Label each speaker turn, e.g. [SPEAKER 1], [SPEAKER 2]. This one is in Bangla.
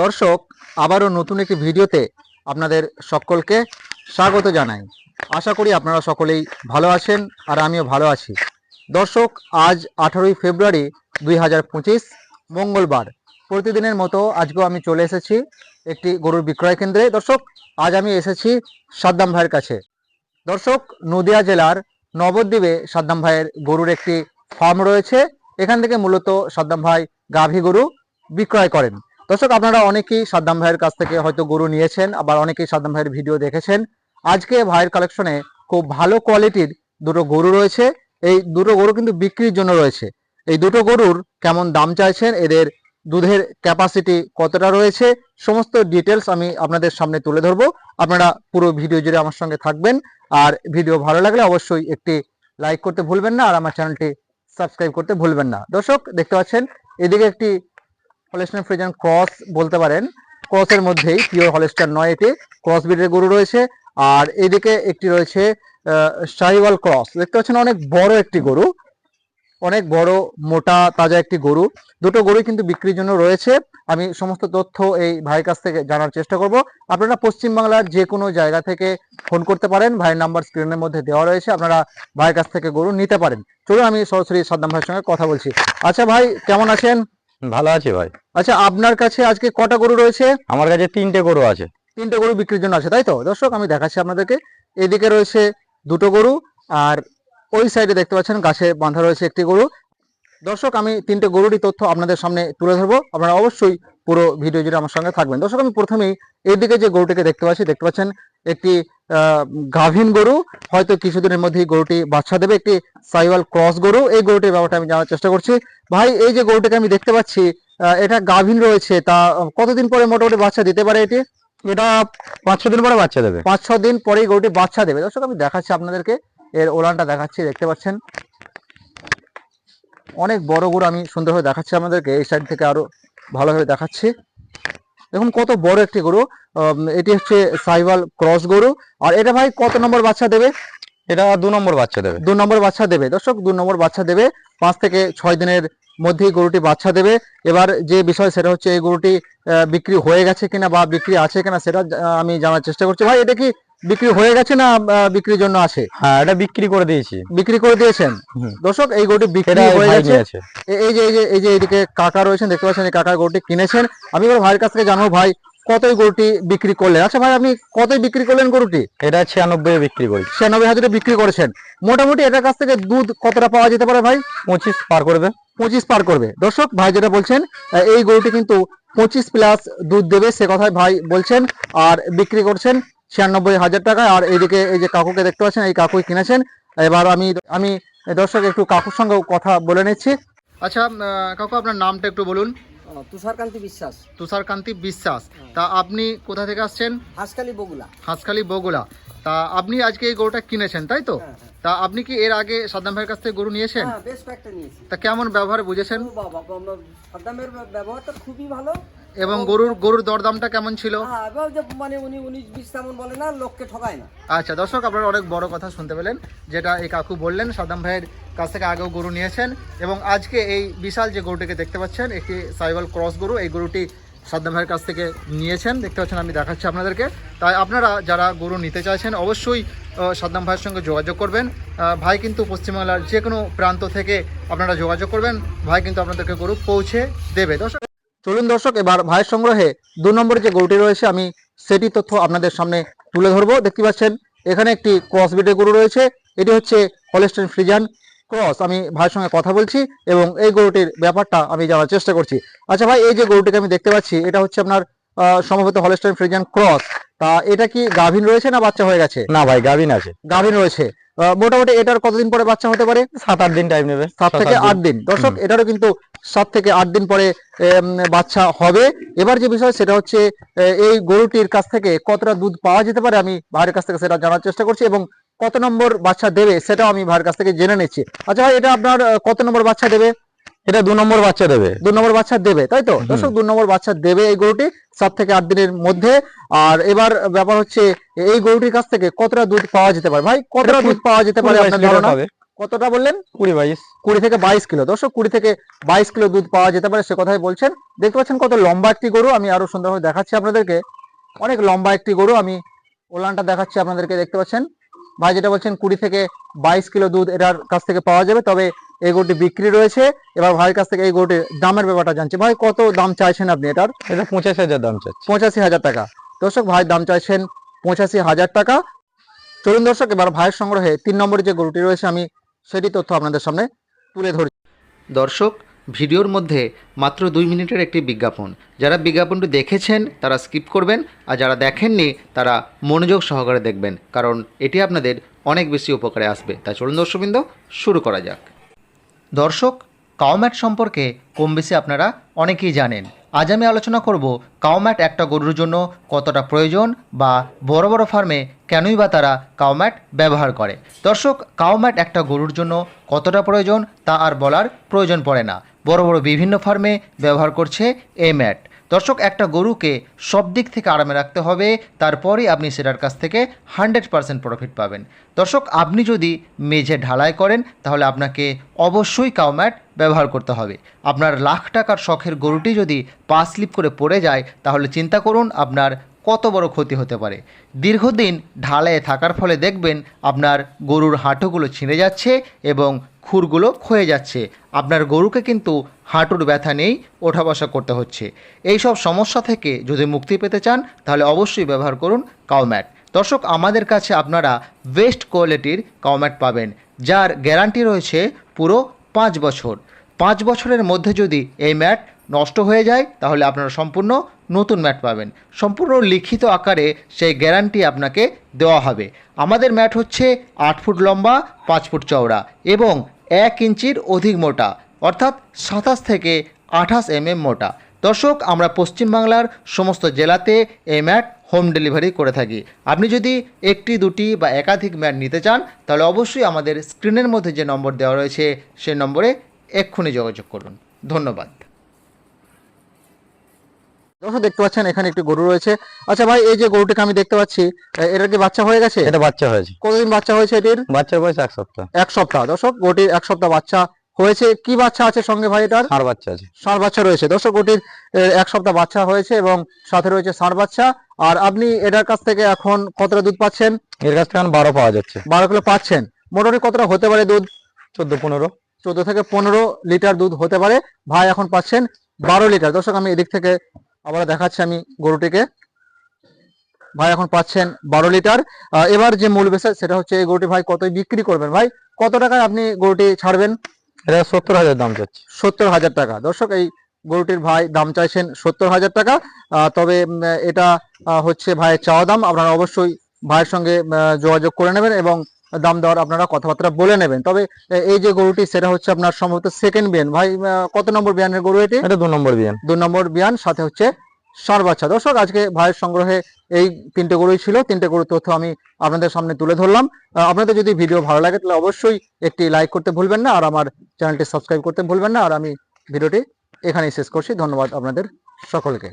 [SPEAKER 1] দর্শক, আবারও নতুন একটি ভিডিওতে আপনাদের সকলকে স্বাগত জানাই। আশা করি আপনারা সকলেই ভালো আছেন আর আমিও ভালো আছি। দর্শক, আজ আঠারোই ফেব্রুয়ারি দুই হাজার পঁচিশ, মঙ্গলবার। প্রতিদিনের মতো আজকেও আমি চলে এসেছি একটি গরুর বিক্রয় কেন্দ্রে। দর্শক, আজ আমি এসেছি সাদ্দাম ভাইয়ের কাছে। দর্শক, নদিয়া জেলার নবদ্বীপে সাদ্দাম ভাইয়ের গরুর একটি ফার্ম রয়েছে। এখান থেকে মূলত সাদ্দাম ভাই গাভী গরু বিক্রয় করেন। দর্শক, আপনারা অনেকেই সাদ্দাম ভাইয়ের কাছ থেকে হয়তো গরু নিয়েছেন, আবার অনেকেই সাদ্দাম ভাইয়ের ভিডিও দেখেছেন। আজকে ভাইয়ের কালেকশনে খুব ভালো কোয়ালিটির দুটো গরু রয়েছে। এই দুটো গরু কিন্তু বিক্রির জন্য রয়েছে। এই দুটো গরুর কেমন দাম চাইছেন, এদের দুধের ক্যাপাসিটি কতটা রয়েছে, সমস্ত ডিটেলস আমি আপনাদের সামনে তুলে ধরবো। আপনারা পুরো ভিডিও জুড়ে আমার সঙ্গে থাকবেন। আর ভিডিও ভালো লাগলে অবশ্যই একটি লাইক করতে ভুলবেন না, আর আমার চ্যানেলটি সাবস্ক্রাইব করতে ভুলবেন না। দর্শক, দেখতে পাচ্ছেন, এদিকে একটি হলেস্টার ফ্রিজান ক্রস বলতে পারেন। ক্রসের মধ্যেই পিওর হলেস্টার নয় এটি। ক্রস ব্রিডের গরু রয়েছে। আর এদিকে একটি রয়েছে শাহিওয়াল ক্রস। দেখতে পাচ্ছেন অনেক বড় একটি গরু। অনেক বড়, মোটা, তাজা একটি গরু। দুটো গরু কিন্তু বিক্রির জন্য রয়েছে। আমি সমস্ত তথ্য এই ভাইয়ের কাছ থেকে জানার চেষ্টা করব। আপনারা পশ্চিমবাংলার যে কোনো জায়গা থেকে ফোন করতে পারেন। ভাইয়ের নাম্বার স্ক্রিনের মধ্যে দেওয়া রয়েছে। আপনারা ভাইয়ের কাছ থেকে গরু নিতে পারেন। চলুন আমি সরাসরি সাদ্দাম ভাইয়ের সঙ্গে কথা বলছি। আচ্ছা ভাই, কেমন আছেন?
[SPEAKER 2] ভালো আছি ভাই।
[SPEAKER 1] আচ্ছা আপনার কাছে আজকে কটা গরু রয়েছে?
[SPEAKER 2] আমার কাছে তিনটে গরু আছে।
[SPEAKER 1] তিনটে গরু বিক্রির জন্য আছে তাই তো? দর্শক আমি দেখাচ্ছি আপনাদেরকে। এদিকে রয়েছে দুটো গরু আর ওই সাইডে দেখতে পাচ্ছেন গাছে বাঁধা রয়েছে একটি গরু। দর্শক আমি তিনটে গরুরই তথ্য আপনাদের সামনে তুলে ধরবো। আপনারা অবশ্যই পুরো ভিডিও জুড়ে আমার সঙ্গে থাকবেন। দর্শক আমি প্রথমেই এইদিকে যে গরুটিকে দেখতে পাচ্ছি দেখতে পাচ্ছেন একটি গাভীন গরু হয়তো কিছুদিনের মধ্যেই গরুটি বাচ্চা দেবে একটি সাইওয়াল ক্রস গরু এই গরুটির ব্যাপারটা আমি জানার চেষ্টা করছি। ভাই এই যে গরুটিকে আমি দেখতে পাচ্ছি এটা গাভীন রয়েছে তা কতদিন পরে মোটামুটি বাচ্চা দিতে পারে এটি?
[SPEAKER 2] এটা পাঁচ ছ দিন পরে বাচ্চা দেবে।
[SPEAKER 1] পাঁচ ছ দিন পরেই গরুটি বাচ্চা দেবে। দর্শক আমি দেখাচ্ছি আপনাদেরকে এর ওলানটা দেখাচ্ছি দেখতে পাচ্ছেন। অনেক বড় গরু আমি সুন্দরভাবে দেখাচ্ছি আপনাদেরকে এই সাইড থেকে আরও ভালোভাবে দেখাচ্ছি। দেখুন কত বড় একটি গরু এটি হচ্ছে সাইবাল ক্রস গরু। আর এটা ভাই কত নম্বর বাচ্চা দেবে?
[SPEAKER 2] এটা দু নম্বর বাচ্চা দেবে।
[SPEAKER 1] দু নম্বর বাচ্চা দেবে। দর্শক দু নম্বর বাচ্চা দেবে। পাঁচ থেকে ছয় দিনের মধ্যেই গরুটি বাচ্চা দেবে। এবার যে বিষয় সেটা হচ্ছে এই গরুটি বিক্রি হয়ে গেছে কিনা বা বিক্রি আছে কিনা সেটা আমি জানার চেষ্টা করছি। ভাই এটা কি বিক্রি হয়ে গেছে না বিক্রির জন্য আছে
[SPEAKER 2] হ্যাঁ এটা বিক্রি করে দিয়েছি।
[SPEAKER 1] বিক্রি করে দিয়েছেন। দর্শক এই গরুটি বিক্রি হয়ে গেছে। এই যে এই যে এই যে এইদিকে কাকা রয়েছেন দেখতে পাচ্ছেন এই কাকা গরুটি কিনেছেন। আমি এবার ভাইয়ের কাছ থেকে জানব ভাই কতই গরুটি বিক্রি করলেন? আচ্ছা ভাই আপনি কতই বিক্রি করলেন গরুটি?
[SPEAKER 2] এটা ছিয়ানব্বই বিক্রি করি
[SPEAKER 1] ছিয়ানব্বই হাজারে বিক্রি করেছেন। মোটামুটি এটার কাছ থেকে দুধ কতটা পাওয়া যেতে পারে ভাই?
[SPEAKER 2] পঁচিশ পার করবে।
[SPEAKER 1] পঁচিশ পার করবে। দর্শক ভাই যেটা বলছেন এই গরুটি কিন্তু পঁচিশ প্লাস দুধ দেবে সে কথাই ভাই বলছেন। আর বিক্রি করছেন ছিয়ানব্বই হাজার টাকায়। আর এইদিকে এই যে কাকুকে দেখতে পাচ্ছেন এই কাকুই কিনেছেন। এবার আমি আমি দর্শক একটু কাকুর সঙ্গে কথা বলে নিচ্ছি। আচ্ছা কাকু আপনার নামটা একটু বলুন।
[SPEAKER 3] তুষারকান্তি বিশ্বাস।
[SPEAKER 1] তুষারকান্তি বিশ্বাস। তা আপনি কোথা থেকে আসছেন?
[SPEAKER 3] হাসকালি বগুলা।
[SPEAKER 1] হাঁসখালি বগুলা। তা আপনি আজকে এই গরুটা কিনেছেন তাই তো?
[SPEAKER 3] হ্যাঁ, হ্যাঁ।
[SPEAKER 1] তা আপনি কি এর আগে সাদ্দাম ভাইয়ের কাছ থেকে গরু নিয়েছেন?
[SPEAKER 3] হ্যাঁ বেশ কয়েকটা নিয়েছি।
[SPEAKER 1] তা কেমন ব্যবহার বুঝেছেন?
[SPEAKER 3] সাদ্দামের ব্যবহারটা খুবই ভালো।
[SPEAKER 1] এবং গরুর গরুর দরদামটা কেমন ছিল?
[SPEAKER 3] হ্যাঁ মানে উনি উনিশ বিশ তেমন বলে না লোককে ঠকায় না।
[SPEAKER 1] আচ্ছা দর্শক আপনারা অনেক বড় কথা শুনতে পেলেন যেটা এই কাকু বললেন সাদাম ভাইয়ের কাছ থেকে আগেও গরু নিয়েছেন এবং আজকে এই বিশাল যে গরুটিকে দেখতে পাচ্ছেন একটি সাইবাল ক্রস গরু এই গরুটি সাদ্দাম ভাইয়ের কাছ থেকে নিয়েছেন। দেখতে পাচ্ছেন আমি দেখাচ্ছি আপনাদেরকে। তাই আপনারা যারা গরু নিতে চাইছেন অবশ্যই সাদ্দাম ভাইয়ের সঙ্গে যোগাযোগ করবেন। ভাই কিন্তু পশ্চিমবাংলার যে কোনো প্রান্ত থেকে আপনারা যোগাযোগ করবেন। ভাই কিন্তু আপনাদেরকে গরু পৌঁছে দেবে। দর্শক চলুন দর্শক, এবার ভাইয়ের সংগ্রহে দু নম্বরে যে গরুটি রয়েছে, আমি সেটি তথ্য আপনাদের সামনে তুলে ধরবো। দেখতে পাচ্ছেন, এখানে একটি ক্রস ব্রিডের গরু রয়েছে, এটি হচ্ছে হলেস্টেন ফ্রিজান ক্রস। আমি ভাইয়ের সঙ্গে কথা বলছি এবং এই গরুটির ব্যাপারটা আমি জানার চেষ্টা করছি। আচ্ছা ভাই, এই যে গরুটিকে আমি দেখতে পাচ্ছি, এটা হচ্ছে আপনার সম্ভবত হলেস্টেন ফ্রিজান ক্রস। তা এটা কি গাভিন রয়েছে না বাচ্চা হয়ে গেছে?
[SPEAKER 2] না ভাই গাভিন আছে।
[SPEAKER 1] গাভীন রয়েছে। মোটামুটি এটার কতদিন পরে বাচ্চা হতে পারে?
[SPEAKER 2] সাত আট দিন টাইম নেবে।
[SPEAKER 1] সাত থেকে আট দিন। দর্শক এটারও কিন্তু সাত থেকে আট দিন পরে বাচ্চা হবে। এবার যে বিষয় সেটা হচ্ছে এই গরুটির কাছ থেকে কতটা দুধ পাওয়া যেতে পারে আমি ভাইয়ের কাছ থেকে সেটা জানার চেষ্টা করছি এবং কত নম্বর বাচ্চা দেবে সেটাও আমি ভাইয়ের কাছ থেকে জেনে নিচ্ছি। আচ্ছা ভাই এটা আপনার কত নম্বর বাচ্চা দেবে?
[SPEAKER 2] এটা দু নম্বর বাচ্চা দেবে।
[SPEAKER 1] দু নম্বর বাচ্চা দেবে তাই তো। দর্শক দু নম্বর বাচ্চা দেবে এই গরুটি সাত থেকে আট দিনের মধ্যে। আর এবার ব্যাপার হচ্ছে এই গরুটির কাছ থেকে কতটা দুধ পাওয়া যেতে পারে? ভাই কতটা দুধ পাওয়া যেতে পারে আপনার ধারণা? কতটা বললেন?
[SPEAKER 2] কুড়ি বাইশ।
[SPEAKER 1] কুড়ি থেকে বাইশ কিলো। দর্শক কুড়ি থেকে বাইশ কিলো দুধ পাওয়া যেতে পারে সে কথাই বলছেন। দেখতে পাচ্ছেন কত লম্বা একটি গরু আমি আরও সুন্দরভাবে দেখাচ্ছি আপনাদেরকে। অনেক লম্বা একটি গরু আমি ওলানটা দেখাচ্ছি আপনাদেরকে দেখতে পাচ্ছেন। ভাই যেটা বলছেন কুড়ি থেকে বাইশ কিলো দুধ এটার কাছ থেকে পাওয়া যাবে তবে এই গরুটি বিক্রি রয়েছে। এবার ভাইয়ের কাছ থেকে এই গরুটির দামের ব্যাপারটা জানছি। ভাই কত দাম চাইছেন আপনি এটার?
[SPEAKER 2] এটা পঁচাশি হাজার দাম চাচ্ছি
[SPEAKER 1] পঁচাশি হাজার টাকা। দর্শক ভাই দাম চাইছেন পঁচাশি হাজার টাকা। চলুন দর্শক এবার ভাইয়ের সংগ্রহে তিন নম্বরে যে গরুটি রয়েছে আমি সেটি তথ্য আপনাদের সামনে তুলে ধরি।
[SPEAKER 4] দর্শক ভিডিওর মধ্যে মাত্র দুই মিনিটের একটি বিজ্ঞাপন। যারা বিজ্ঞাপনটি দেখেছেন, তারা স্কিপ করবেন, আর যারা দেখেননি, তারা মনোযোগ সহকারে দেখবেন, কারণ এটি আপনাদের অনেক বেশি উপকারে আসবে। তাই চলুন দর্শকবৃন্দ, শুরু করা যাক। দর্শক কাউম্যাট সম্পর্কে কম বেশি আপনারা অনেকেই জানেন। আজ আমি আলোচনা করব কাউম্যাট একটা গরুর জন্য কতটা প্রয়োজন বা বড় বড় ফার্মে কেনই বা তারা কাউম্যাট ব্যবহার করে? দর্শক কাউম্যাট একটা গরুর জন্য কতটা প্রয়োজন তা আর বলার প্রয়োজন পড়ে না। বড় বড় বিভিন্ন ফার্মে ব্যবহার করছে এই ম্যাট দর্শক, একটা গরুকে সব দিক থেকে আরামে রাখতে হবে তারপরেই আপনি সেটার কাছ থেকে হান্ড্রেড পারসেন্ট প্রফিট পাবেন। দর্শক, আপনি যদি মেঝে ঢালাই করেন, তাহলে আপনাকে অবশ্যই কাউম্যাট ব্যবহার করতে হবে। আপনার লাখ টাকার শখের গরুটি যদি পা স্লিপ করে পড়ে যায়, তাহলে চিন্তা করুন আপনার কত বড় ক্ষতি হতে পারে। দীর্ঘদিন ঢালায় থাকার ফলে দেখবেন আপনার গরুর হাঁটুগুলো ছিঁড়ে যাচ্ছে এবং খুরগুলো ক্ষয়ে যাচ্ছে। আপনার গরুকে কিন্তু হাঁটুর ব্যথা নেই ওঠা বসা করতে হচ্ছে। এই সব সমস্যা থেকে যদি মুক্তি পেতে চান, তাহলে অবশ্যই ব্যবহার করুন কাউম্যাট দর্শক, আমাদের কাছে আপনারা বেস্ট কোয়ালিটির কাউম্যাট পাবেন, যার গ্যারান্টি রয়েছে পুরো পাঁচ বছর। পাঁচ বছরের মধ্যে যদি এই ম্যাট নষ্ট হয়ে যায়, তাহলে আপনারা সম্পূর্ণ নতুন ম্যাট পাবেন। সম্পূর্ণ লিখিত আকারে সেই গ্যারান্টি আপনাকে দেওয়া হবে। আমাদের ম্যাট হচ্ছে আট ফুট লম্বা, পাঁচ ফুট চওড়া এবং এক ইঞ্চির অধিক মোটা, অর্থাৎ সাতাশ থেকে আঠাশ এমএম মোটা। দর্শক, আমরা পশ্চিমবাংলার সমস্ত জেলাতে এই ম্যাট হোম ডেলিভারি করে থাকি। আপনি যদি একটি, দুটি বা একাধিক ম্যাট নিতে চান, তাহলে অবশ্যই আমাদের স্ক্রিনের মধ্যে যে নম্বর দেওয়া রয়েছে সেই নম্বরে এক্ষুনি যোগাযোগ করুন। ধন্যবাদ।
[SPEAKER 1] দর্শক দেখতে পাচ্ছেন এখানে একটি গরু রয়েছে। আচ্ছা ভাই এই যে গরুটিকে আমি দেখতে পাচ্ছি এটার কি বাচ্চা হয়ে গেছে?
[SPEAKER 2] এটা বাচ্চা হয়েছে।
[SPEAKER 1] কতদিন বাচ্চা হয়েছে এটির?
[SPEAKER 2] বাচ্চার বয়স এক সপ্তাহ।
[SPEAKER 1] এক সপ্তাহ। দর্শক গরুটির এক সপ্তাহ বাচ্চা হয়েছে। কি বাচ্চা আছে সঙ্গে ভাই এটার?
[SPEAKER 2] আর বাচ্চা আছে।
[SPEAKER 1] ষাঁড় বাচ্চা রয়েছে। দর্শক গরুটির এক সপ্তাহ বাচ্চা হয়েছে এবং সাথে রয়েছে ষাঁড় বাচ্চা। আর আপনি এটার কাছ থেকে এখন কতটা দুধ পাচ্ছেন?
[SPEAKER 2] এর কাছ থেকে এখন বারো পাওয়া যাচ্ছে।
[SPEAKER 1] বারো কিলো পাচ্ছেন। মোটামুটি কতটা হতে পারে দুধ?
[SPEAKER 2] চোদ্দ পনেরো।
[SPEAKER 1] চোদ্দ থেকে পনেরো লিটার দুধ হতে পারে। ভাই এখন পাচ্ছেন বারো লিটার। দর্শক আমি এদিক থেকে আবার দেখাচ্ছি আমি গরুটিকে। ভাই এখন পাচ্ছেন বারো লিটার। এবার যে মূল বিষয় সেটা হচ্ছে এই গরুটি ভাই কতই বিক্রি করবেন? ভাই কত টাকায় আপনি গরুটি ছাড়বেন?
[SPEAKER 2] এটা সত্তর হাজার দাম চাচ্ছি
[SPEAKER 1] সত্তর হাজার টাকা। দর্শক এই গরুটির ভাই দাম চাইছেন সত্তর হাজার টাকা। তবে এটা হচ্ছে ভাইয়ের চাওয়া দাম। আপনারা অবশ্যই ভাইয়ের সঙ্গে যোগাযোগ করে নেবেন এবং দাম দেওয়ার আপনারা কথাবার্তা বলে নেবেন। তবে এই যে গরুটি সেটা হচ্ছে আপনার সম্ভবত সেকেন্ড বিয়ান। ভাই কত নম্বর বিয়ানের গরু এটি?
[SPEAKER 2] এটা দু নম্বর বিয়ান।
[SPEAKER 1] দু নম্বর বিয়ান সাথে হচ্ছে ষাঁড় বাচ্চা দর্শক আজকে ভাইয়ের সংগ্রহে এই তিনটে গরুই ছিল। তিনটে গরুর তথ্য আমি আপনাদের সামনে তুলে ধরলাম। আপনাদের যদি ভিডিও ভালো লাগে তাহলে অবশ্যই একটি লাইক করতে ভুলবেন না আর আমার চ্যানেলটি সাবস্ক্রাইব করতে ভুলবেন না। আর আমি ভিডিওটি এখানেই শেষ করছি। ধন্যবাদ আপনাদের সকলকে।